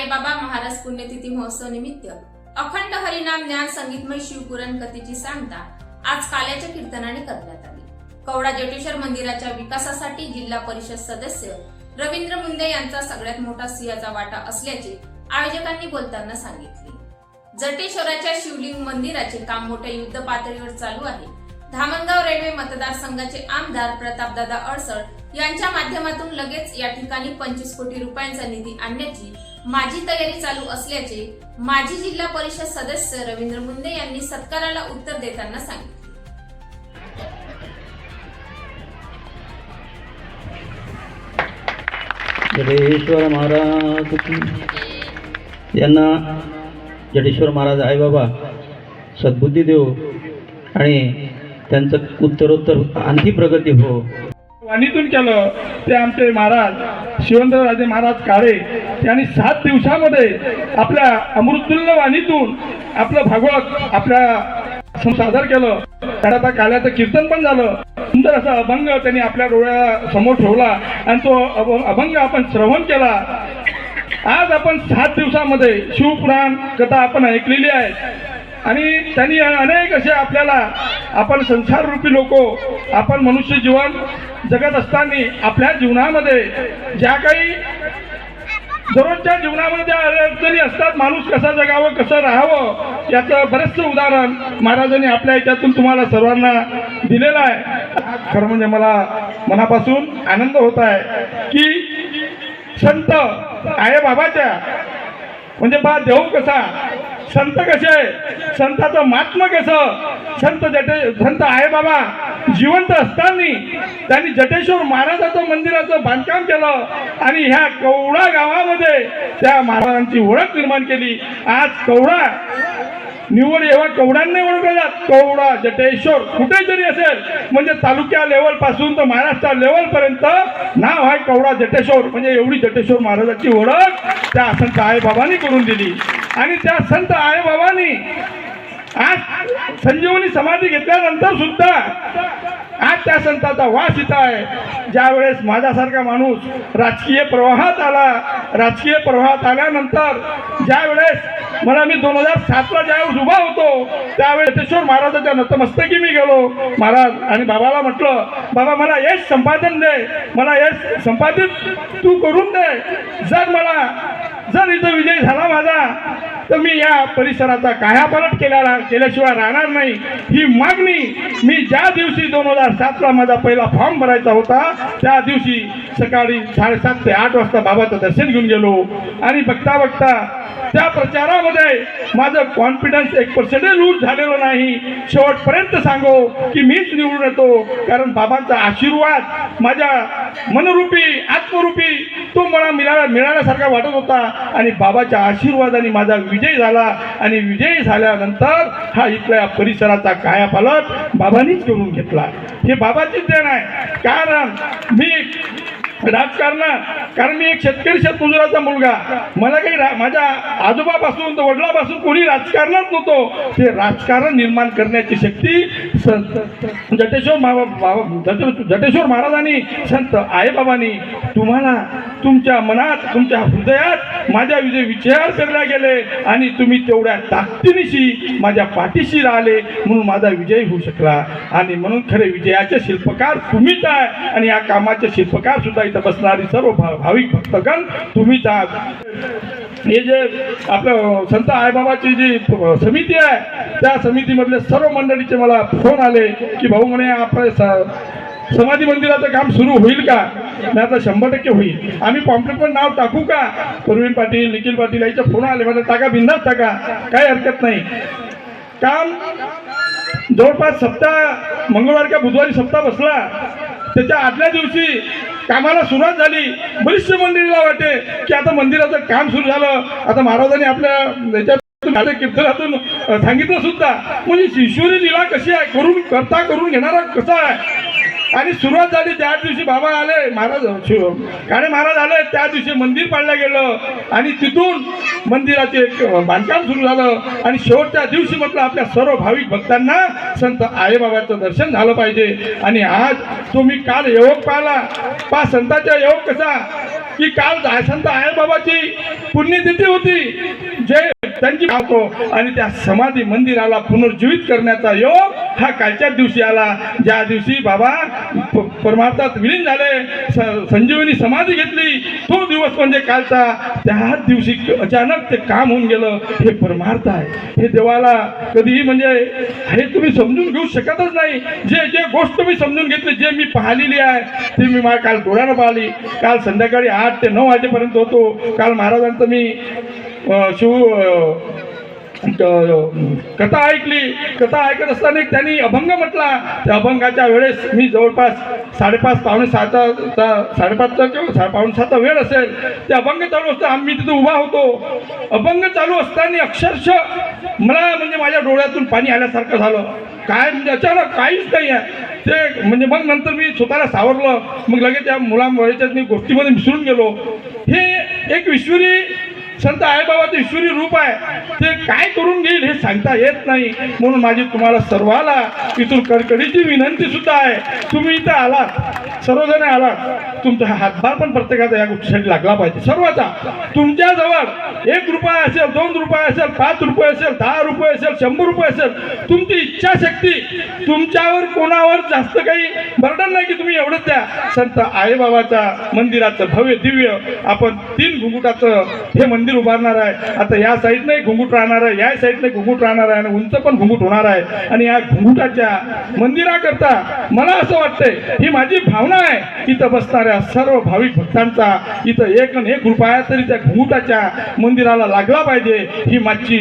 साईबाबा महाराज पुण्यतिथी महोत्सव निमित्त अखंड हरिनाम ज्ञान संगीतमय शिवपुराण कथेची सांगता आज काल्याच्या कीर्तनाने करण्यात आली. कवडा जटेश्वर मंदिराच्या विकासासाठी जिल्हा परिषद सदस्य रवींद्र मुंदे यांचा सगळ्यात मोठा सिंहाचा वाटा असल्याचे आयोजकांनी बोलताना सांगितले. जटेश्वराच्या शिवलिंग मंदिराचे काम मोठ्या युद्ध पातळीवर चालू आहे. धामणगाव रेल्वे मतदारसंघाचे आमदार प्रतापदादा अडसळ यांच्या माध्यमातून लगेच या ठिकाणी पंचवीस कोटी रुपयांचा निधी आणण्याची माझी तयारी चालू असल्याचे माजी जिल्हा परिषद सदस्य रवींद्र मुंदे यांनी सत्काराला उत्तर देताना सांगितले. जडेश्वर महाराज यांना जडेश्वर महाराज आई बाबा सद्बुद्धी देव आणि त्यांचं उत्तरोत्तर आणखी प्रगती हो. वाणीतून केलं ते आमचे महाराज शिवंतराजे महाराज काळे यांनी सात दिवसामध्ये आपल्या अमृतुल्य वाणीतून आपलं भागवत आपल्या सादर केलं. त्याला आता काल्याचं कीर्तन पण झालं. सुंदर असा अभंग त्यांनी आपल्या डोळ्या समोर ठेवला आणि तो अभंग आपण श्रवण केला. आज आपण सात दिवसामध्ये शिवपुराण कथा आपण ऐकलेली आहे. आणि त्यांनी अनेक असे आपल्याला आपण संसाररूपी लोक आपण मनुष्य जीवन जगत असताना आपल्या जीवनामध्ये ज्या काही दररोजच्या जीवनामध्ये ज्या अडचणी असतात माणूस कसा जगावं कसं राहावं याचं बरेचसं उदाहरण महाराजांनी आपल्या याच्यातून तुम्हाला सर्वांना दिलेलं आहे. खरं म्हणजे मला मनापासून आनंद होत आहे की संत आहे बाबाच्या म्हणजे बा देऊ कसा संत कसे? संताचं महात्म कसं? संत जटे संत आहे बाबा. जिवंत असताना त्यांनी जटेश्वर महाराजाचं मंदिराचं बांधकाम केलं आणि ह्या कवडा गावामध्ये त्या महाराजांची ओळख निर्माण केली. आज कवडा निवड एवढा कवडांनी ओळखला जात. कवडा जटेश्वर कुठे जरी असेल म्हणजे तालुक्या लेवलपासून तर महाराष्ट्र लेवल पर्यंत नाव आहे कवडा जटेश्वर. म्हणजे एवढी जटेश्वर महाराजाची ओळख त्या संत आईबाबांनी करून दिली. आणि त्या संत आईबाबांनी आज संजीवनी समाधी घेतल्यानंतर सुद्धा आज त्या संताचा वास इथं आहे. ज्यावेळेस माझ्यासारखा माणूस राजकीय प्रवाहात आला राजकीय प्रवाहात आल्यानंतर ज्यावेळेस मला मी दोन हजार सातला ज्यावेळेस उभा होतो त्यावेळेस तेश्वर महाराजाच्या नतमस्तकी मी गेलो. महाराज आणि बाबाला म्हटलं बाबा मला यश संपादन दे मला यश संपादित तू करून दे. जर मला जर इथं विजय झाला माझा तर मी या परिसराचा कायापालट केल्याला केल्याशिवाय राहणार नाही. ही मागणी मी ज्या दिवशी दोन हजार सातला माझा पहिला फॉर्म भरायचा होता त्या दिवशी सकाळी साडेसात ते आठ वाजता बाबाचं दर्शन घेऊन गेलो. आणि बघता बघता त्या प्रचारामध्ये माझं कॉन्फिडन्स एक पर्सेंटेज लूज झालेलं नाही. शेवटपर्यंत सांगो की मीच निवडून येतो कारण बाबांचा आशीर्वाद माझ्या मनरूपी आत्मरूपी तो मला मिळाला मिळाल्यासारखा वाटत होता. आणि बाबाच्या आशीर्वादाने माझा विजय झाला. आणि विजय झाल्यानंतर हा इथल्या परिसराचा कायापालट बाबांनीच करून घेतला. हे बाबाचीच देण आहे. कारण मी राजकारणात कारण मी एक शेतकरी शेतमजुराचा मुलगा. मला काही माझ्या आजोबापासून तर वडिलापासून कोणी राजकारणात नव्हतो. ते राजकारण निर्माण करण्याची शक्ती संत जटेश्वर बाबा- जटेश्वर महाराजांनी संत आईबाबांनी तुम्हाला तुमच्या मनात तुमच्या हृदयात माझ्या विजय विचार करल्या गेले आणि तुम्ही तेवढ्या ताकदीनिशी माझ्या पाठीशी राहिले म्हणून माझा विजय होऊ शकला. आणि म्हणून खरे विजयाचे शिल्पकार तुम्हीच आहे आणि या कामाचे शिल्पकार सुद्धा इथं बसणारी सर्व भा- भाविक भक्तगण तुम्हीच आहात. हे जे आपलं संत आईबाबाची जी समिती आहे त्या समितीमधले सर्व मंडळीचे मला फोन आले की भाऊ म्हणे आपले स- समाधी मंदिराचं काम सुरू होईल का? नाही आता शंभर टक्के होईल. आम्ही पॉम्पलेटवर नाव टाकू का? प्रवीण पाटील निखिल पाटील याचे फोन आले म्हणजे टाका बिंदास टाका. काही हरकत नाही. काम जवळपास सप्ताह मंगळवार का बुधवारी सप्ताह बसला. त्याच्या आदल्या दिवशी कामाला सुरुवात झाली. बरीचशे मंदिराला वाटे की आता मंदिराचं काम सुरू झालं. आता महाराजांनी आपल्या याच्यातून कीर्तनातून सांगितलं सुद्धा. म्हणजे ईश्वरी लीला कशी आहे? करून करता करून घेणारा कसा आहे? आणि सुरुवात झाली त्या दिवशी बाबा आले महाराज शिव काळे महाराज आले त्या दिवशी मंदिर पाडलं गेलं. आणि तिथून मंदिराचे बांधकाम सुरू झालं. आणि शेवटच्या दिवशी म्हटलं आपल्या सर्व भाविक भक्तांना संत आईबाबाचं दर्शन झालं पाहिजे. आणि आज तुम्ही काल योग पाहिला. पा संताचा योग कसा? की काल संत आईबाबाची पुण्यतिथी होती. जय त्यांची पाहतो आणि त्या समाधी मंदिराला पुनर्जीवित करण्याचा योग हा कालच्याच दिवशी आला. ज्या दिवशी बाबा परमार्थात विलीन झाले संजीवनी समाधी घेतली. तो दिवस म्हणजे कालचा. त्याच दिवशी अचानक ते काम होऊन गेलं. हे परमार्थ आहे. हे देवाला कधीही म्हणजे हे तुम्ही समजून घेऊ शकतच नाही. जे जे गोष्ट मी समजून घेतली जे मी पाहिलेली आहे ते मी मला काल डोळ्यानं पाहिली. काल संध्याकाळी आठ ते नऊ वाजेपर्यंत होतो. काल महाराजांचं मी शिव क- कथा ऐकली. कथा ऐकत असताना एक त्यांनी अभंग म्हटला. त्या अभंगाच्या वेळेस मी जवळपास साडेपाच पावणे सहाचा साडेपाचचा किंवा साडे पावणे सहाचा वेळ असेल ते अभंग चालू असतं. आम्ही तिथे उभा होतो. अभंग चालू असताना अक्षरशः मला म्हणजे माझ्या डोळ्यातून पाणी आल्यासारखं झालं. काय म्हणजे अचानक काहीच नाही आहे. ते म्हणजे मग नंतर मी स्वतःला सावरलं. मग लगेच त्या मुलांवरच्या मी गोष्टीमध्ये मिसळून गेलो. हे एक विश्वरी संत आईबाबाचं ईश्वरी रूप आहे. ते काय करून घेईल हे सांगता येत नाही. म्हणून माझी तुम्हाला सर्वाला इथून कडकडीची विनंती सुद्धा आहे. तुम्ही इथं आलात. सर्वजण आलात. तुमचा हा हातभार पण प्रत्येकाचा या गोष्टीसाठी लागला पाहिजे. सर्वाचा. तुमच्याजवळ एक रुपया असेल दोन रुपये असेल पाच रुपये असेल दहा रुपये असेल शंभर रुपये असेल तुमची इच्छाशक्ती तुमच्यावर कोणावर जास्त काही बर्डन नाही की तुम्ही एवढंच द्या. संत आईबाबाच्या मंदिराचं भव्य दिव्य आपण तीन घुंगुटाचं हे मंदिर उभारणार आहे. आता या साईडने घुंगुट राहणार आहे या साईडने घुंगुट राहणार आहे आणि उंच पण घुंगुट होणार आहे. आणि या घुंगुटाच्या मंदिराकरता मला असं वाटतंय ही माझी भावना आहे इथं बसणाऱ्या सर्व भाविक भक्तांचा इथं एक न एक रुपया तरी त्या घुंगुटाच्या मंदिराला लागला पाहिजे ही माझी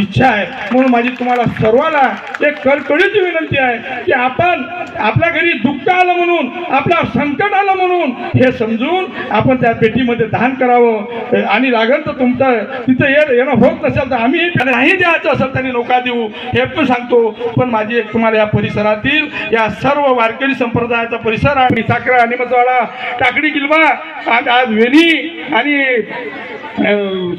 इच्छा आहे. म्हणून माझी तुम्हाला सर्वाला एक कळकळीची विनंती आहे की आपण आपल्या घरी दुःख आलं म्हणून आपला संकट आलं म्हणून हे समजून आपण त्या पेटीमध्ये दान करावं. आणि लागेल तर तुमचं तिथं ये येणं होत नसेल तर आम्ही नाही द्यायचं असेल तरी नौका देऊ. हे पण सांगतो. पण माझी एक तुम्हाला या परिसरातील या सर्व वारकरी संप्रदायाचा परिसर आणि साखरा आणि मसवाडा टाकडी किल्वा आज आज वेणी आणि अं,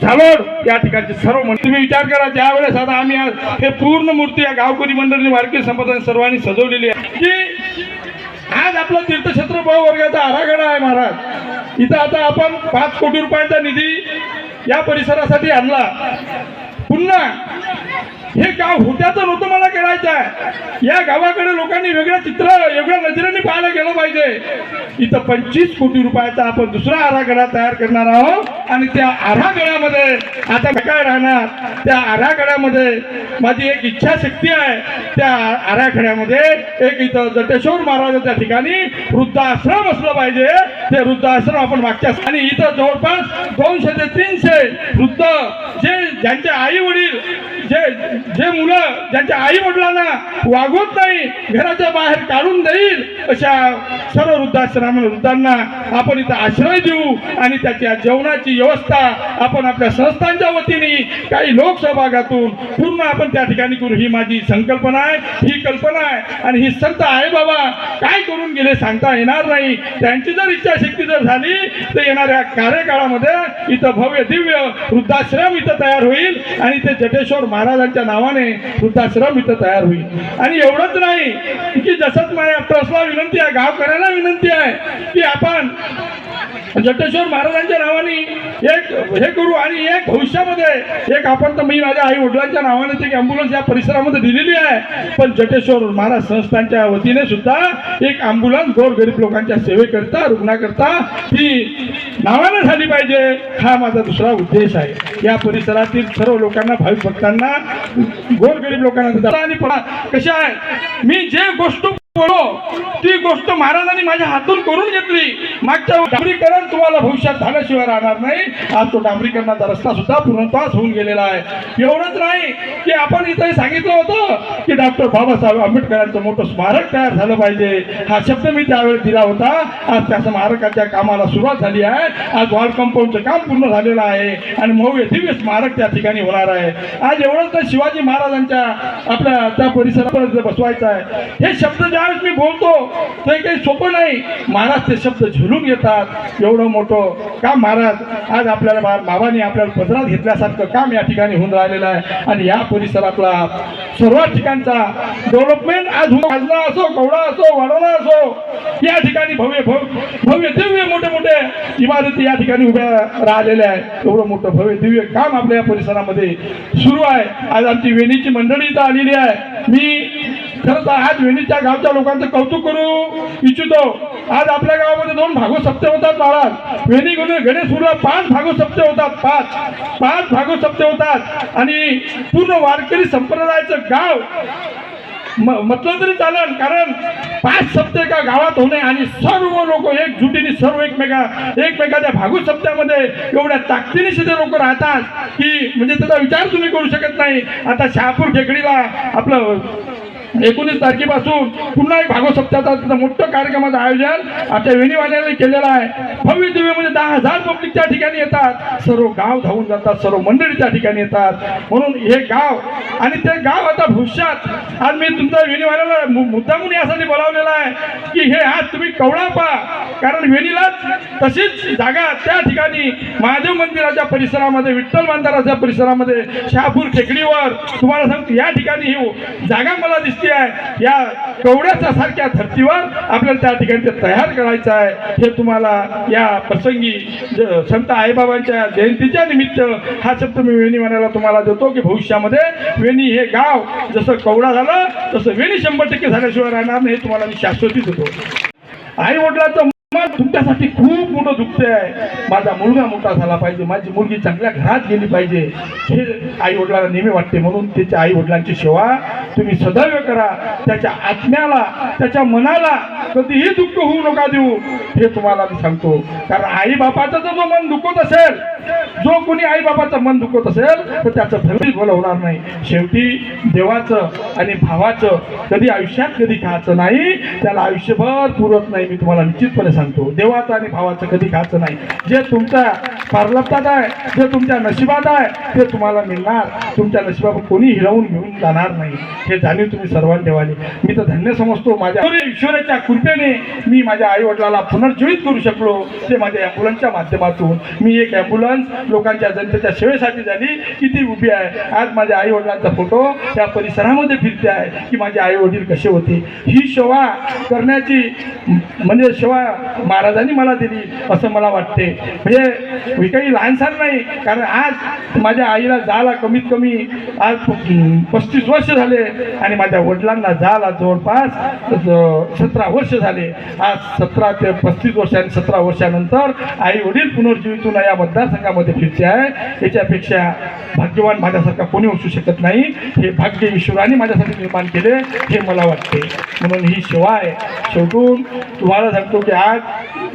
या ठिकाणचे सर्व मंडळी. तुम्ही विचार करा ज्या वेळेस आता आम्ही आज हे पूर्ण मूर्ती या गावकरी मंडळी वारकरी संप्रदाय सर्वांनी सजवलेली आहे. की आज आपला तीर्थक्षेत्र वर्गाचा आराखडा आहे महाराज. इथं आता आपण पाच कोटी रुपयांचा निधी या परिसरासाठी आणला. पुन्हा हे गाव होत्याचं नव्हतं मला करायचं आहे या गावाकडे लोकांनी वेगळं चित्र वेगळ्या नजरेने पाहायला गेलं पाहिजे. इथं पंचवीस कोटी रुपयाचा आपण दुसरा आराखडा तयार करणार आहोत. आणि त्या आराखड्यामध्ये आता काय राहणार? त्या आराखड्यामध्ये माझी एक इच्छाशक्ती आहे. त्या आराखड्यामध्ये एक इथं जटेश्वर महाराजाच्या ठिकाणी वृद्धाश्रम असलं पाहिजे. ते वृद्धाश्रम आपण मागच्या आणि इथं जवळपास दोनशे ते तीनशे वृद्ध जे ज्यांचे आई वडील जे जे मुलं ज्यांच्या आई वडिलांना वागवत नाही घराच्या बाहेर काढून देईल अशा सर्व वृद्धाश्रम वृद्धांना आपण इथं आश्रय देऊ आणि त्याच्या जेवणाची व्यवस्था आपण आपल्या संस्थांच्या वतीने काही लोकसहभागातून पूर्ण आपण त्या ठिकाणी करू. ही माझी संकल्पना आहे ही कल्पना आहे आणि ही संत आहे बाबा. काय करून गेले सांगता येणार नाही. त्यांची जर इच्छाशक्ती जर झाली तर येणाऱ्या कार्यकाळामध्ये इथं भव्य दिव्य वृद्धाश्रम इथं तयार होईल आणि ते जटेश्वर महाराजांच्या नावाने वृद्धाश्रम इथं तयार होईल. आणि एवढंच नाही की जसंच माझ्या ट्रस्टला विनंती आहे गावकऱ्याला विनंती आहे की आपण जटेश्वर महाराजांच्या नावाने एक हे करू आणि एक भविष्यामध्ये एक आपण तर मी माझ्या आई वडिलांच्या नावाने एक अँब्युलन्स या परिसरामध्ये दिलेली आहे. पण जटेश्वर महाराज संस्थांच्या वतीने सुद्धा एक अँब्युलन्स गोरगरीब लोकांच्या सेवेकरता रुग्णाकरता ही नावाने झाली पाहिजे. हा माझा दुसरा उद्देश आहे. या परिसरातील सर्व लोकांना भाविक भक्तांना गोरगरीब लोकांना आणि कशा आहे? मी जे गोष्ट ती गोष्ट महाराजांनी माझ्या हातून करून घेतली. मागच्या डांबरीकरण तुम्हाला भविष्यात झाल्याशिवाय राहणार नाही. आज तो डांबरीकरणाचा रस्ता सुद्धा पूर्णत्वास होऊन गेलेला आहे. एवढंच नाही की आपण इथे सांगितलं होतं की डॉक्टर बाबासाहेब आंबेडकरांचं मोठं स्मारक तयार झालं पाहिजे. हा शब्द मी त्यावेळेस दिला होता. आज त्या स्मारकाच्या कामाला सुरुवात झाली आहे. आज वॉल कंपाऊंडचं काम पूर्ण झालेलं आहे आणि मऊ दिव्य स्मारक त्या ठिकाणी होणार आहे. आज एवढंच तर शिवाजी महाराजांच्या आपल्या त्या परिसरापर्यंत बसवायचं आहे. हे शब्द ज्या ज्यावेळेस मी बोलतो ते काही सोपं नाही. महाराज ते शब्द झुलून घेतात एवढं मोठं का महाराज आज आपल्याला बाबाने बाबांनी आपल्याला पदरात घेतल्यासारखं काम या ठिकाणी होऊन राहिलेलं आहे. आणि या परिसरातला सर्वात ठिकाणचा डेव्हलपमेंट आज होऊन आजला असो कवडा असो वाडोला असो या ठिकाणी भव्य भव्य भव्य दिव्य मोठे मोठे इमारती या ठिकाणी उभ्या राहिलेल्या आहेत. एवढं मोठं भव्य दिव्य काम आपल्या या परिसरामध्ये सुरू आहे. आज आमची वेणीची मंडळी इथं आलेली आहे. मी खरं तर आज वेणीच्या गावच्या लोकांचं कौतुक करू इच्छितो. आज आपल्या गावामध्ये दोन भागो सप्ते होतात महाराज वेणी गणेशपूरला पाच भागो सप्ते होतात पाच. पाच भागो सप्ते होतात. आणि पूर्ण वारकरी संप्रदायाचं गाव म- म्हटलं तरी चालेल कारण पाच सप्ते एका गावात होणे आणि सर्व लोक एकजुटीने सर्व एकमेका एकमेकाच्या भागू सप्त्यामध्ये एवढ्या ताकदीने ते लोक राहतात की म्हणजे त्याचा विचार तुम्ही करू शकत नाही. आता शहापूर खेकडीला आपलं एकोणीस तारखेपासून पुन्हा एक भागवत सप्त्याचा मोठं कार्यक्रमाचं आयोजन आता वेणीवाल्याने केलेलं आहे. भव्य दिव्य म्हणजे दहा हजार पब्लिक त्या ठिकाणी येतात. सर्व गाव धावून जातात सर्व मंडळी त्या ठिकाणी येतात. म्हणून हे गाव आणि ते गाव आता भविष्यात आज मी तुमच्या वेणीवाल्याला मु- मुद्दामून यासाठी बोलावलेलं आहे की हे आज तुम्ही कवडा पहा कारण वेणीलाच तशीच जागा त्या ठिकाणी महादेव मंदिराच्या परिसरामध्ये विठ्ठल मंदिराच्या परिसरामध्ये शहापूर टेकडीवर तुम्हाला सांगतो या ठिकाणी ही जागा मला दिसते आहे या कवड्याच्या सारख्या धर्तीवर आपल्याला त्या ठिकाणी ते तयार करायचं आहे हे तुम्हाला या प्रसंगी संत आईबाबांच्या जयंतीच्या निमित्त हा शब्द मी वेणी म्हणायला तुम्हाला देतो की भविष्यामध्ये वेणी हे गाव जसं कवडा झालं तसं वेणी शंभर टक्के झाल्याशिवाय राहणार नाही हे तुम्हाला मी शाश्वती देतो. आई वडिलाचं तुमच्यासाठी खूप मोठं दुखते आहे माझा मुलगा मोठा झाला पाहिजे. माझी मुलगी चांगल्या घरात गेली पाहिजे. हे आई वडिलांना नेहमी वाटते. म्हणून त्याच्या आई वडिलांची सेवा तुम्ही सदैव करा. त्याच्या आत्म्याला त्याच्या मनाला कधीही दुःख होऊ नका देऊ. हे तुम्हाला मी सांगतो. कारण आई बापाचं जर जो मन दुखत असेल जो कोणी आईबाबाचं मन दुखत असेल तर त्याचं भरतीच भलं होणार नाही. शेवटी देवाचं आणि भावाचं कधी आयुष्यात कधी खायचं नाही त्याला आयुष्यभर पुरत नाही. मी तुम्हाला निश्चितपणे सांगतो देवाचं आणि भावाचं कधी खायचं नाही. जे तुमच्या पारलब्धात आहे जे तुमच्या नशिबात आहे ते तुम्हाला मिळणार. तुमच्या नशिबात कोणी हिरावून घेऊन जाणार नाही. हे जाणीव तुम्ही सर्वांनी ठेवाली मी तर धन्य समजतो माझ्या ईश्वराच्या कृपेने मी माझ्या आईवडिलाला पुनर्जीवित करू शकलो. ते माझ्या ॲम्ब्युलन्सच्या माध्यमातून. मी एक ॲम्ब्युलन्स लोकांच्या जनतेच्या सेवेसाठी झाली की ती उभी आहे. आज माझ्या आई वडिलांचा फोटो त्या परिसरामध्ये फिरते आहे की माझे आई वडील कसे होते. ही सेवा करण्याची म्हणजे सेवा महाराजांनी मला दिली असं मला वाटते. म्हणजे मी काही लहानसार नाही कारण आज माझ्या आईला जायला कमीत कमी आज पस्तीस वर्ष झाले आणि माझ्या वडिलांना जायला जवळपास सतरा वर्ष झाले. आज सतरा ते पस्तीस वर्ष आणि सतरा वर्षानंतर आई वडील पुनर्जीवितून या रंगामध्ये फिरते आहे. याच्यापेक्षा भाग्यवान माझ्यासारखा कोणी असू शकत नाही. हे भाग्य ईश्वराने माझ्यासाठी निर्माण केले हे मला वाटते. म्हणून ही सेवा आहे शेवटून तुम्हाला सांगतो की आज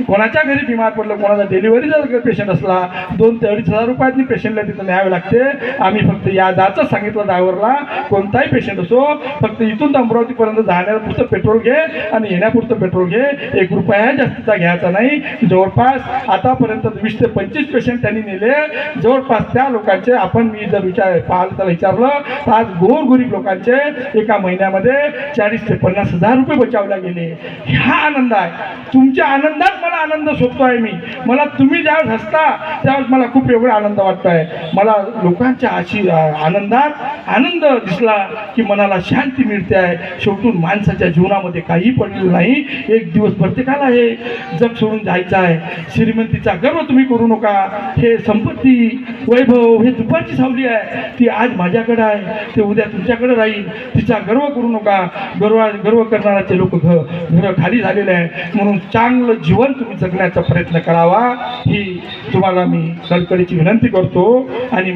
कोणाच्या घरी बिमार पडलं कोणाचा डिलिव्हरीचा जर पेशंट असला दोन ते अडीच हजार रुपयातनी पेशंटला तिथं न्यावे लागते. आम्ही फक्त या जायचं सांगितलं ड्रायव्हरला कोणताही पेशंट असो फक्त इथून तर अमरावतीपर्यंत जाण्यापुरतं पेट्रोल घे आणि येण्यापुरतं पेट्रोल घे. एक रुपया जास्तीचा घ्यायचा नाही. जवळपास आतापर्यंत वीस ते पंचवीस पेशंट त्यांनी नेले. जवळपास त्या लोकांचे आपण मी जर विचार पाहिलं त्याला विचारलं तर आज गोरगरीब लोकांचे एका महिन्यामध्ये चाळीस ते पन्नास हजार रुपये बचावले गेले. हा आनंद आहे तुमच्या आनंदात मला आनंद शोधतो आहे मी. मला तुम्ही ज्यावेळेस हसता त्यावेळेस मला खूप एवढा आनंद वाटतो आहे मला लोकांच्या आशी आनंदात आनंद दिसला की मनाला शांती मिळते आहे. शेवटून माणसाच्या जीवनामध्ये काही पडलेलं नाही. एक दिवस प्रत्येकाला हे जग सोडून जायचं आहे. श्रीमंतीचा गर्व तुम्ही करू नका. हे संपत्ती वैभव हे दुपारची सावली आहे. ती आज माझ्याकडे आहे. ते उद्या तुमच्याकडे राहील. तिचा गर्व करू नका. गर्व गर्व करणाराचे लोक घ घरं खाली झालेले आहे म्हणून चांगलं जीवन तुम्ही जगण्याचा प्रयत्न करावा. ही तुम्हाला मी कळकळीची विनंती करतो आणि